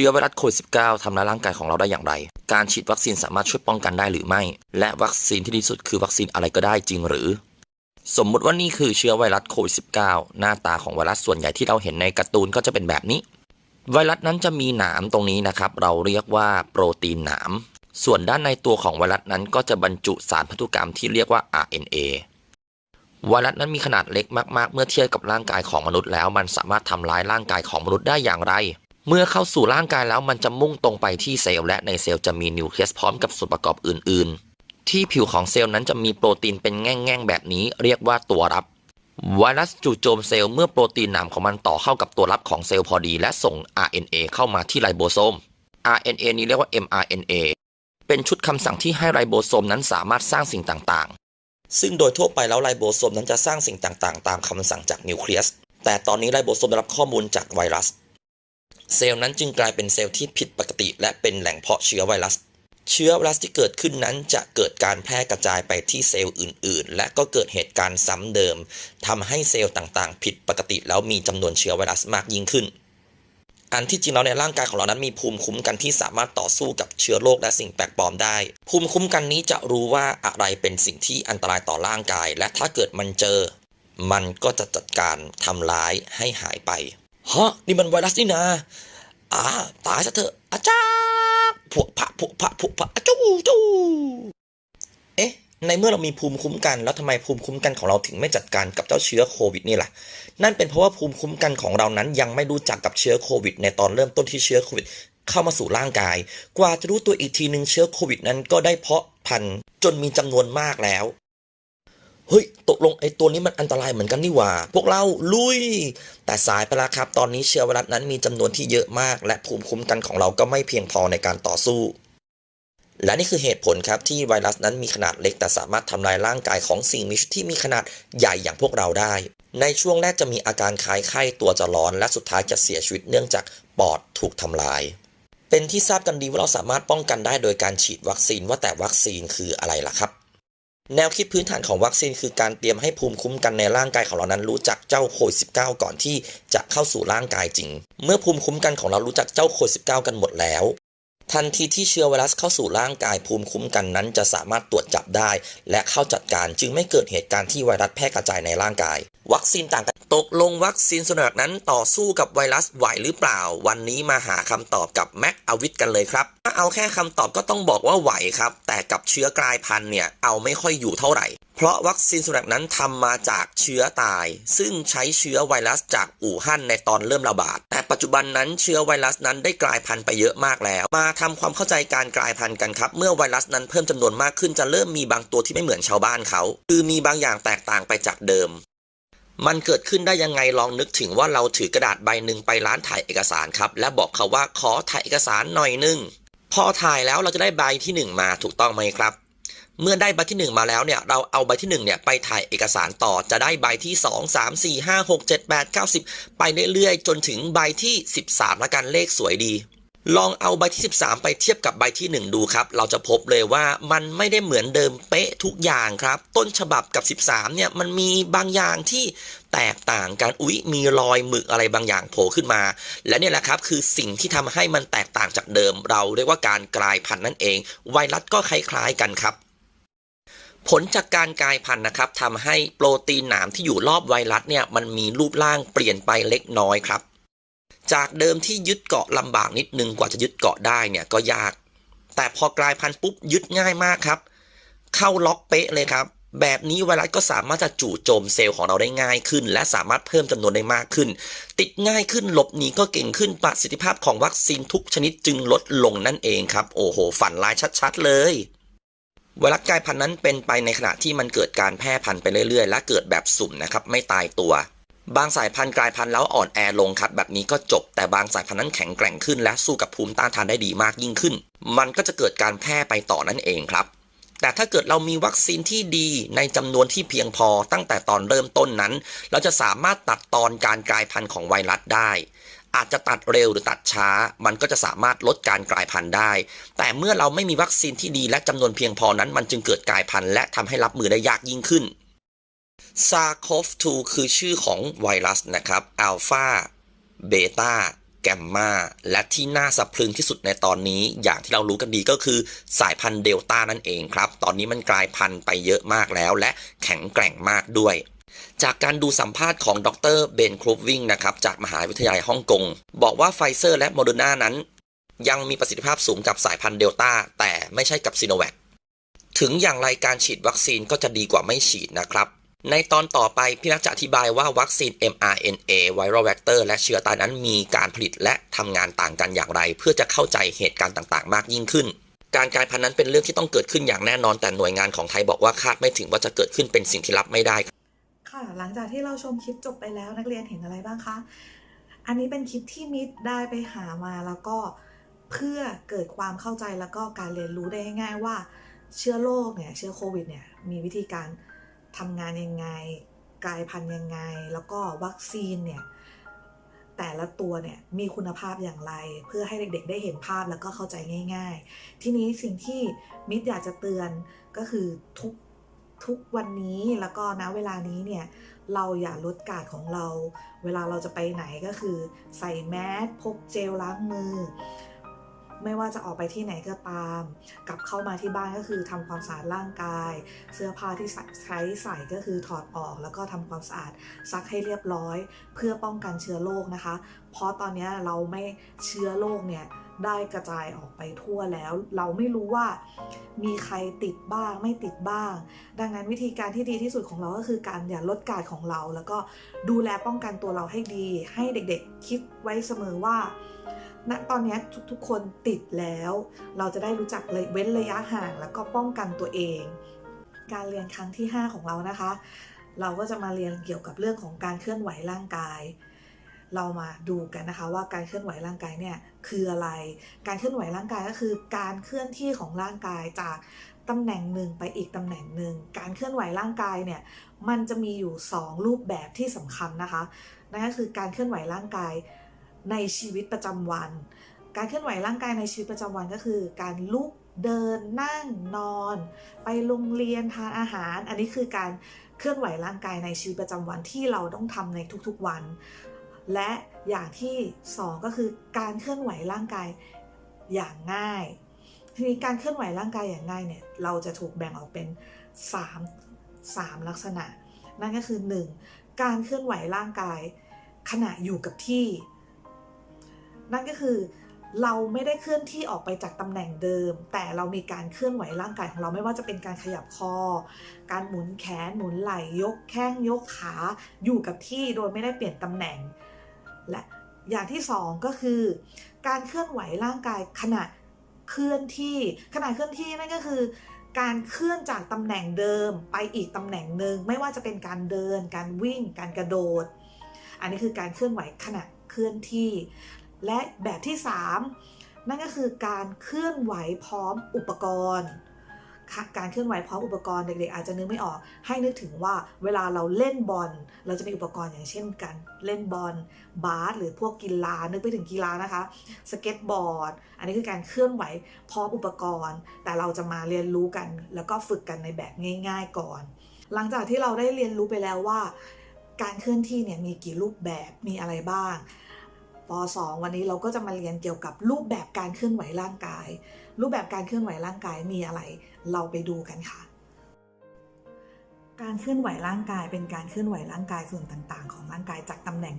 ชื้อไวรัสโควิด -19 ทำร้ายร่างกายของเราได้อย่างไร การฉีดวัคซีนสามารถช่วยป้องกันได้หรือไม่ และวัคซีนที่ดีสุดคือวัคซีนอะไรก็ได้จริงหรือ สมมุติว่านี่คือเชื้อไวรัสโควิด -19 หน้าตาของไวรัสส่วนใหญ่ที่เราเห็นในการ์ตูนก็จะเป็นแบบนี้ ไวรัสนั้นจะมีหนามตรงนี้นะครับ เราเรียกว่าโปรตีนหนาม ส่วนด้านในตัวของไวรัสนั้นก็จะบรรจุสารพันธุกรรมที่เรียกว่า RNA ไวรัสนั้นมีขนาดเล็กมาก ๆ เมื่อเทียบกับร่างกายของมนุษย์แล้ว มันสามารถทำร้ายร่างกายของมนุษย์ได้อย่างไร เมื่อเข้าสู่ร่างกายแล้วมันจะมุ่งตรงไปที่เซลล์และในเซลล์จะมีนิวเคลียสพร้อมกับส่วนประกอบอื่น ๆ ที่ผิวของเซลล์นั้นจะมีโปรตีนเป็นแง่งๆแบบนี้ เรียกว่าตัวรับไวรัสจู่โจมเซลล์เมื่อโปรตีนหนามของมันต่อเข้ากับตัวรับของเซลล์พอดี และส่ง RNA เข้ามาที่ไรโบโซม RNA นี้เรียกว่า mRNA เป็นชุดคำสั่งที่ให้ไรโบโซมนั้นสามารถสร้างสิ่งต่างๆ ซึ่งโดยทั่วไปแล้วไรโบโซมนั้นจะสร้างสิ่งต่างๆ ตามคำสั่งจากนิวเคลียส แต่ตอนนี้ไรโบโซมได้รับข้อมูลจากไวรัส เซลล์นั้นจึงกลายเป็นเซลล์ที่ผิดปกติ และเป็นแหล่งเพาะเชื้อไวรัส เชื้อไวรัสที่เกิดขึ้นนั้นจะเกิดการแพร่กระจายไปที่เซลล์อื่น ๆ และก็เกิดเหตุการณ์ซ้ำเดิมทำให้เซลล์ต่างๆ ผิดปกติแล้วมีจำนวนเชื้อไวรัสมากยิ่งขึ้นอันที่จริงแล้วในร่างกายของเรานั้นมีภูมิคุ้มกันที่สามารถต่อสู้กับเชื้อโรคและสิ่งแปลกปลอมได้ ภูมิคุ้มกันนี้จะรู้ว่าอะไรเป็นสิ่งที่อันตรายต่อร่างกาย และถ้าเกิดมันเจอ มันก็จะจัดการทำร้ายให้หายไป ฮะนี่มันไวรัสนี่นาอ่าตายซะเถอะอาจารย์พวกพระพวกพระพวกพระอะจู้จู้เอ๊ะ ในเมื่อเรามีภูมิคุ้มกัน แล้วทำไมภูมิคุ้มกันของเราถึงไม่จัดการกับเจ้าเชื้อโควิดนี่ล่ะ นั่นเป็นเพราะว่าภูมิคุ้มกันของเรานั้นยังไม่รู้จักกับเชื้อโควิด ในตอนเริ่มต้นที่เชื้อโควิด เข้ามาสู่ร่างกาย กว่าจะรู้ตัวอีกทีหนึ่งเชื้อโควิด นั้นก็ได้เพาะพันธุ์จนมีจำนวนมากแล้ว เฮ้ยตกลงไอ้ตัวนี้มันอันตรายเหมือนกันนี่หว่า พวกเราลุย แต่สายไปแล้วครับ ตอนนี้เชื้อไวรัสนั้นมีจำนวนที่เยอะมาก และภูมิคุ้มกันของเราก็ไม่เพียงพอในการต่อสู้ และนี่คือเหตุผลครับที่ไวรัสนั้นมีขนาดเล็ก แต่สามารถทำลายร่างกายของสิ่งมีชีวิตที่มีขนาดใหญ่อย่างพวกเราได้ ในช่วงแรกจะมีอาการคล้ายไข้ตัวจะร้อน และสุดท้ายจะเสียชีวิตเนื่องจากปอดถูกทำลายเป็นที่ทราบกันดีว่าเราสามารถป้องกันได้โดยการฉีดวัคซีนว่าแต่วัคซีนคืออะไรล่ะครับ แนวคิดพื้นฐานของวัคซีนคือการเตรียมให้ภูมิคุ้มกันในร่างกายของเรานั้นรู้จักเจ้าโควิด -19 ก่อนที่จะเข้าสู่ร่างกายจริง เมื่อภูมิคุ้มกันของเรารู้จักเจ้าโควิด -19 กันหมดแล้ว ทันทีที่เชื้อไวรัสเข้าสู่ร่างกายภูมิคุ้มกันนั้น จะสามารถตรวจจับได้ และเข้าจัดการจึงไม่เกิดเหตุการณ์ที่ไวรัสแพร่กระจายในร่างกาย วัคซีนต่างกัน ตกลงวัคซีนสุนัขนั้นต่อสู้กับไวรัสไหวหรือเปล่า วันนี้มาหาคำตอบกับแม็กอวิทกันเลยครับถ้าเอาแค่คำตอบก็ต้องบอกว่าไหวครับ แต่กับเชื้อกลายพันธุ์เนี่ยเอาไม่ค่อยอยู่เท่าไหร่ เพราะวัคซีนสุนัขนั้นทำมาจากเชื้อตาย ซึ่งใช้เชื้อไวรัสจากอู่ฮั่นในตอนเริ่มระบาด แต่ปัจจุบันนั้นเชื้อไวรัสนั้นได้กลายพันธุ์ไปเยอะมากแล้ว มาทำความเข้าใจการกลายพันธุ์กันครับ เมื่อไวรัสนั้นเพิ่มจำนวนมากขึ้นจะเริ่มมีบางตัวที่ไม่เหมือนชาวบ้านเขา คือมีบางอย่างแตกต่างไปจากเดิม มันเกิดขึ้นได้ยังไงลองนึกถึงว่าเราถือกระดาษใบหนึ่งไปร้านถ่ายเอกสารครับ และบอกเขาว่าขอถ่ายเอกสารหน่อยหนึงพอถ่ายแล้วเราจะได้ใบที่หนึ่งมาถูกต้องไหมครับ เมื่อได้ใบที่ 1 มาแล้วเนี่ยเราเอาใบที่1เนี่ยไปถ่ายเอกสารต่อจะได้ใบที่ 2 3 4 5 6 7 8 9 10 ไปเรื่อยๆจนถึงใบที่ 13 ละกันเลขสวยดี ลองเอาใบที่ 13 ไปเทียบกับใบที่ 1 ดูครับ เราจะพบเลยว่ามันไม่ได้เหมือนเดิมเป๊ะทุกอย่างครับ ต้นฉบับกับ 13 เนี่ยมันมีบางอย่างที่แตกต่างกันอุ๊ยมีรอยหมึกอะไรบางอย่างโผล่ขึ้นมา และเนี่ยแหละครับคือสิ่งที่ทำให้มันแตกต่างจากเดิม เราเรียกว่าการกลายพันธุ์นั่นเอง ไวรัสก็คล้ายๆกันครับผลจากการกลายพันธุ์นะครับทำให้โปรตีนหนามที่อยู่รอบไวรัสเนี่ยมันมีรูปร่างเปลี่ยนไปเล็กน้อยครับ จากเดิมที่ยึดเกาะลำบากนิดนึงกว่าจะยึดเกาะได้เนี่ยก็ยาก แต่พอกลายพันธุ์ปุ๊บยึดง่ายมากครับ เข้าล็อกเป๊ะเลยครับ แบบนี้ไวรัสก็สามารถจะจู่โจมเซลล์ของเราได้ง่ายขึ้น และสามารถเพิ่มจำนวนได้มากขึ้น ติดง่ายขึ้นหลบหนีก็เก่งขึ้นประสิทธิภาพของวัคซีนทุกชนิดจึงลดลงนั่นเองครับ โอ้โห ฝันร้ายชัดๆเลยไวรัสกลายพันธุ์นั้นเป็นไปในขณะที่มันเกิดการแพร่พันธุ์ไปเรื่อยๆ และเกิดแบบสุ่มนะครับไม่ตายตัว บางสายพันธุ์กลายพันธุ์แล้วอ่อนแอลงครับ แบบนี้ก็จบแต่บางสายพันธุ์นั้นแข็งแกร่งขึ้น และสู้กับภูมิต้านทานได้ดีมากยิ่งขึ้น มันก็จะเกิดการแพร่ไปต่อนั่นเองครับ แต่ถ้าเกิดเรามีวัคซีนที่ดีในจำนวนที่เพียงพอตั้งแต่ตอนเริ่มต้นนั้น เราจะสามารถตัดตอนการกลายพันธุ์ของไวรัสได้อาจจะตัดเร็วหรือตัดช้า มันก็จะสามารถลดการกลายพันธุ์ได้ แต่เมื่อเราไม่มีวัคซีนที่ดีและจำนวนเพียงพอนั้น มันจึงเกิดกลายพันธุ์และทำให้รับมือได้ยากยิ่งขึ้น SARS-CoV-2 คือชื่อของไวรัสนะครับอัลฟาเบต้าแกมมาและที่น่าสะพรึงที่สุดในตอนนี้ อย่างที่เรารู้กันดีก็คือสายพันธุ์เดลต้านั่นเองครับ ตอนนี้มันกลายพันธุ์ไปเยอะมากแล้ว และแข็งแกร่งมากด้วย จากการดูสัมภาษณ์ของดรเบนครูฟวิงนะครับจากมหาวิทยาลัยฮ่องกง บอกว่าไฟเซอร์และโมเดอร์นานั้น ยังมีประสิทธิภาพสูงกับสายพันธุ์เดลต้าแต่ไม่ใช่กับซีโนแวคถึงอย่างไรการฉีดวัคซีนก็จะดีกว่าไม่ฉีดนะครับ ในตอนต่อไปพี่นักจะอธิบายว่าวัคซีน mRNA viral vector และเชื้อตายนั้นมีการผลิตและทำงานต่างกันอย่างไร เพื่อจะเข้าใจเหตุการณ์ต่างๆ มากยิ่งขึ้น การกลายพันธุ์นั้นเป็นเรื่องที่ต้องเกิดขึ้นอย่างแน่นอน แต่หน่วยงานของไทยบอกว่าคาดไม่ถึงว่าจะเกิดขึ้นเป็นสิ่งที่รับไม่ได้ ค่ะ หลังจากที่เราชมคลิปจบไปแล้วนักเรียนเห็นอะไรบ้างคะ อันนี้เป็นคลิปที่มิดได้ไปหามาแล้วก็เพื่อเกิดความเข้าใจแล้วก็การเรียนรู้ได้ง่าย ๆ ว่าเชื้อโรคเนี่ยเชื้อโควิดเนี่ยมีวิธีการ ทำงานยังไง กลายพันธุ์ยังไง แล้วก็วัคซีนเนี่ยแต่ละตัวเนี่ยมีคุณภาพอย่างไร เพื่อให้เด็กๆ ได้เห็นภาพแล้วก็เข้าใจง่าย ๆ ทีนี้สิ่งที่มิดอยากจะเตือนก็คือทุกทุกวันนี้แล้วก็ณเวลานี้เนี่ยเราอย่าลดกาดของเรา เวลาเราจะไปไหนก็คือ ใส่แมสพกเจลล้างมือ ไม่ว่าจะออกไปที่ไหนก็ตาม กลับเข้ามาที่บ้านก็คือทำความสะอาดร่างกาย เสื้อผ้าที่ใช้ใส่ก็คือถอดออก แล้วก็ทำความสะอาดซักให้เรียบร้อย เพื่อป้องกันเชื้อโรคนะคะ เพราะตอนนี้เราไม่เชื้อโรคเนี่ยได้กระจายออกไปทั่วแล้ว เราไม่รู้ว่ามีใครติดบ้างไม่ติดบ้าง ดังนั้นวิธีการที่ดีที่สุดของเราก็คือการอย่าลดการของเรา แล้วก็ดูแลป้องกันตัวเราให้ดี ให้เด็กๆคิดไว้เสมอว่า ณตอนนี้ทุกๆคนติดแล้ว เราจะได้รู้จักเลยเว้นระยะห่างแล้วก็ป้องกันตัวเอง การเรียนครั้งที่ 5 ของเรานะคะ เราก็จะมาเรียนเกี่ยวกับเรื่องของการเคลื่อนไหวร่างกาย เรามาดูกันนะคะว่าการเคลื่อนไหวร่างกายเนี่ยคืออะไร การเคลื่อนไหวร่างกายก็คือ การเคลื่อนที่ของร่างกายจากตำแหน่งหนึ่งไปอีกตำแหน่งหนึ่ง การเคลื่อนไหวร่างกายเนี่ยมันจะมีอยู่ 2 รูปแบบที่สำคัญนะคะ นั่นก็คือการเคลื่อนไหวร่างกาย ในชีวิตประจำวัน การเคลื่อนไหวร่างกายในชีวิตประจำวันก็คือ การลุกเดินนั่งนอน ไปโรงเรียนทานอาหาร อันนี้คือการเคลื่อนไหวร่างกายในชีวิตประจำวันที่เราต้องทำในทุกๆวัน และอย่างที่สองก็คือการเคลื่อนไหวร่างกายอย่างง่ายทีนี้การเคลื่อนไหวร่างกายอย่างง่ายเนี่ยเราจะถูกแบ่งออกเป็น 3 3 ลักษณะ นั่นก็คือ 1. การเคลื่อนไหวร่างกายขณะอยู่กับที่ นั่นก็คือเราไม่ได้เคลื่อนที่ออกไปจากตำแหน่งเดิม แต่เรามีการเคลื่อนไหวร่างกายของเราไม่ว่าจะเป็นการขยับคอ การหมุนแขนหมุนไหล่ยกแข้งยกขาอยู่กับที่โดยไม่ได้เปลี่ยนตำแหน่ง และอย่างที่สองก็คือ การเคลื่อนไหวร่างกายขณะเคลื่อนที่ขณะเคลื่อนที่นั่นก็คือ การเคลื่อนจากตำแหน่งเดิมไปอีกตำแหน่งหนึ่งไม่ว่าจะเป็นการเดิน การวิ่ง การกระโดด อันนี้คือการเคลื่อนไหวขณะเคลื่อนที่ และแบบที่ 3 นั่นก็คือการเคลื่อนไหวพร้อมอุปกรณ์ค่ะการเคลื่อนไหวพร้อมอุปกรณ์เด็กๆ อาจจะนึกไม่ออก ให้นึกถึงว่าเวลาเราเล่นบอลเราจะมีอุปกรณ์อย่างเช่นการเล่นบอลบาสหรือพวกกีฬานึกไปถึงกีฬานะคะ สเก็ตบอร์ด อันนี้คือการเคลื่อนไหวพร้อมอุปกรณ์ แต่เราจะมาเรียนรู้กัน แล้วก็ฝึกกันในแบบง่าย ๆก่อน หลังจากที่เราได้เรียนรู้ไปแล้วว่า การเคลื่อนที่เนี่ยมีกี่รูปแบบมีอะไรบ้าง ป .2 วันนี้เราก็จะมาเรียนเกี่ยวกับรูปแบบการเคลื่อนไหวร่างกาย รูปแบบการเคลื่อนไหวร่างกายมีอะไร เราไปดูกันค่ะ การเคลื่อนไหวร่างกายเป็นการเคลื่อนไหวร่างกายส่วนต่างๆ ของร่างกายจากตำแหน่ง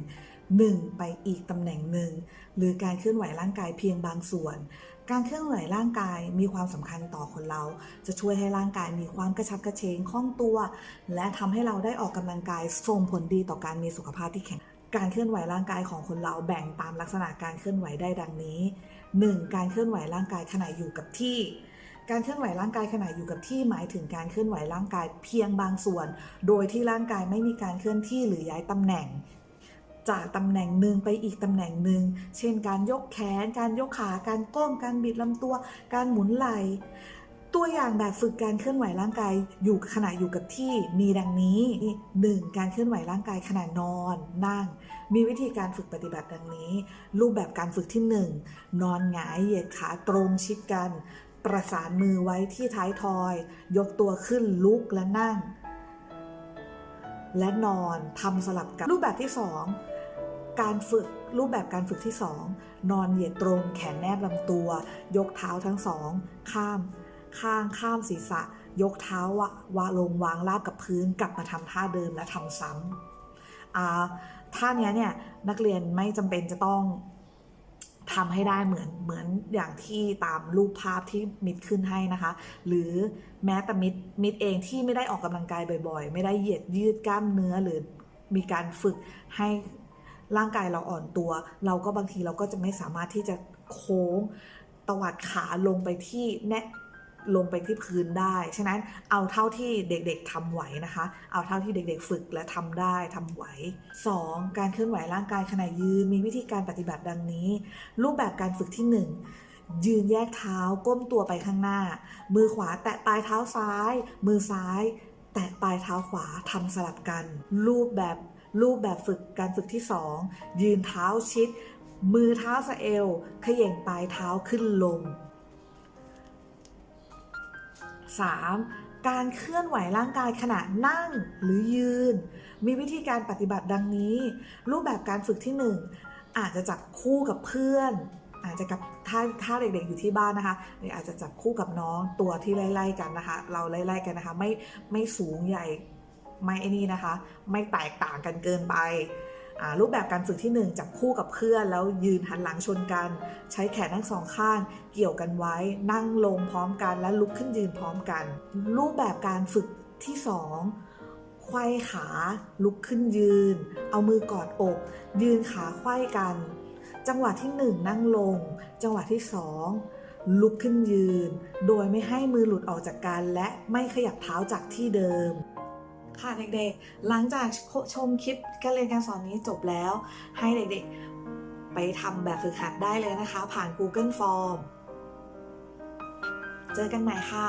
หนึ่งไปอีกตำแหน่งหนึ่งหรือการเคลื่อนไหวร่างกายเพียงบางส่วน การเคลื่อนไหวร่างกายมีความสำคัญต่อคนเรา จะช่วยให้ร่างกายมีความกระชับกระเฉงคล่องตัว และทำให้เราได้ออกกำลังกายส่งผลดีต่อการมีสุขภาพที่แข็ง การเคลื่อนไหวร่างกายของคนเราแบ่งตามลักษณะการเคลื่อนไหวได้ดังนี้ 1. การเคลื่อนไหวร่างกายขณะอยู่กับที่ การเคลื่อนไหวร่างกายขณะอยู่กับที่หมายถึงการเคลื่อนไหวร่างกายเพียงบางส่วน โดยที่ร่างกายไม่มีการเคลื่อนที่หรือย้ายตำแหน่ง จากตำแหน่งหนึ่งไปอีกตำแหน่งหนึ่ง เช่น การยกแขน การยกขา การก้ม การบิดลำตัว การหมุนไหล่ ตัวอย่างแบบฝึกการเคลื่อนไหวร่างกายอยู่ขณะอยู่กับที่มีดังนี้ 1. การเคลื่อนไหวร่างกายขณะนอน นั่ง มีวิธีการฝึกปฏิบัติดังนี้ รูปแบบการฝึกที่ 1 นอนหงายเหยียดขาตรงชิดกัน ประสานมือไว้ที่ท้ายทอย ยกตัวขึ้นลุกและนั่ง และนอนทำสลับกันรูปแบบที่ 2 การฝึกรูปแบบการฝึกที่ 2 นอนเหยียดตรงแขนแนบลำตัว ยกเท้าทั้งสองข้าม ข้างข้ามศีรษะ ยกเท้าวะวาลงวางราบกับพื้นกลับมาทำท่าเดิมและทำซ้ำท่าเนี้ยเนี่ยนักเรียนไม่จำเป็นจะต้องทำให้ได้เหมือนเหมือนอย่างที่ตามรูปภาพที่มิดขึ้นให้นะคะ หรือแม้แต่มิดมิดเองที่ไม่ได้ออกกำลังกายบ่อยๆ ไม่ได้เหยียดยืดกล้ามเนื้อหรือมีการฝึกให้ร่างกายเราอ่อนตัว เราก็บางทีเราก็จะไม่สามารถที่จะโค้งตวัดขาลงไปที่แนะ ลงไปที่พื้นได้ ฉะนั้นเอาเท่าที่เด็กๆทำไหวนะคะ เอาเท่าที่เด็กๆฝึกและทำได้ทำไหว 2. การเคลื่อนไหวร่างกายขณะยืน มีวิธีการปฏิบัติดังนี้ รูปแบบการฝึกที่ 1 ยืนแยกเท้าก้มตัวไปข้างหน้า มือขวาแตะปลายเท้าซ้าย มือซ้าย แตะปลายเท้าขวาทำสลับกัน รูปแบบรูปแบบฝึกการฝึกที่ 2 ยืนเท้าชิด มือเท้าสะเอวเขย่งปลายเท้าขึ้นลง 3. การเคลื่อนไหวร่างกายขณะนั่งหรือยืน มีวิธีการปฏิบัติดังนี้ รูปแบบการฝึกที่ 1 อาจจะจับคู่กับเพื่อน อาจจะกับถ้าถ้าเด็กๆอยู่ที่บ้านนะคะอาจจะจับคู่กับน้องตัวที่ไล่ๆกันนะคะ เราไล่ๆกันนะคะ ไม่ไม่สูงใหญ่ไม่ไอ้นี่นะคะ ไม่แตกต่างกันเกินไป รูปแบบการฝึกที่ 1 จับคู่กับเพื่อน แล้วยืนหันหลังชนกัน ใช้แขนทั้งสองข้าง เกี่ยวกันไว้ นั่งลงพร้อมกัน และลุกขึ้นยืนพร้อมกัน รูปแบบการฝึกที่2ไขว้ขา ลุกขึ้นยืน เอามือกอดอก ยืนขาไขว้กัน จังหวะที่ 1 นั่งลง จังหวะที่ 2 ลุกขึ้นยืน โดยไม่ให้มือหลุดออกจากกันและไม่ขยับเท้าจากที่เดิม ค่ะเด็กๆ หลังจากชมคลิปการเรียนการสอนนี้จบแล้ว ให้เด็กๆ ไปทำแบบฝึกหัดได้เลยนะคะ ผ่าน Google Form เจอกันใหม่ค่ะ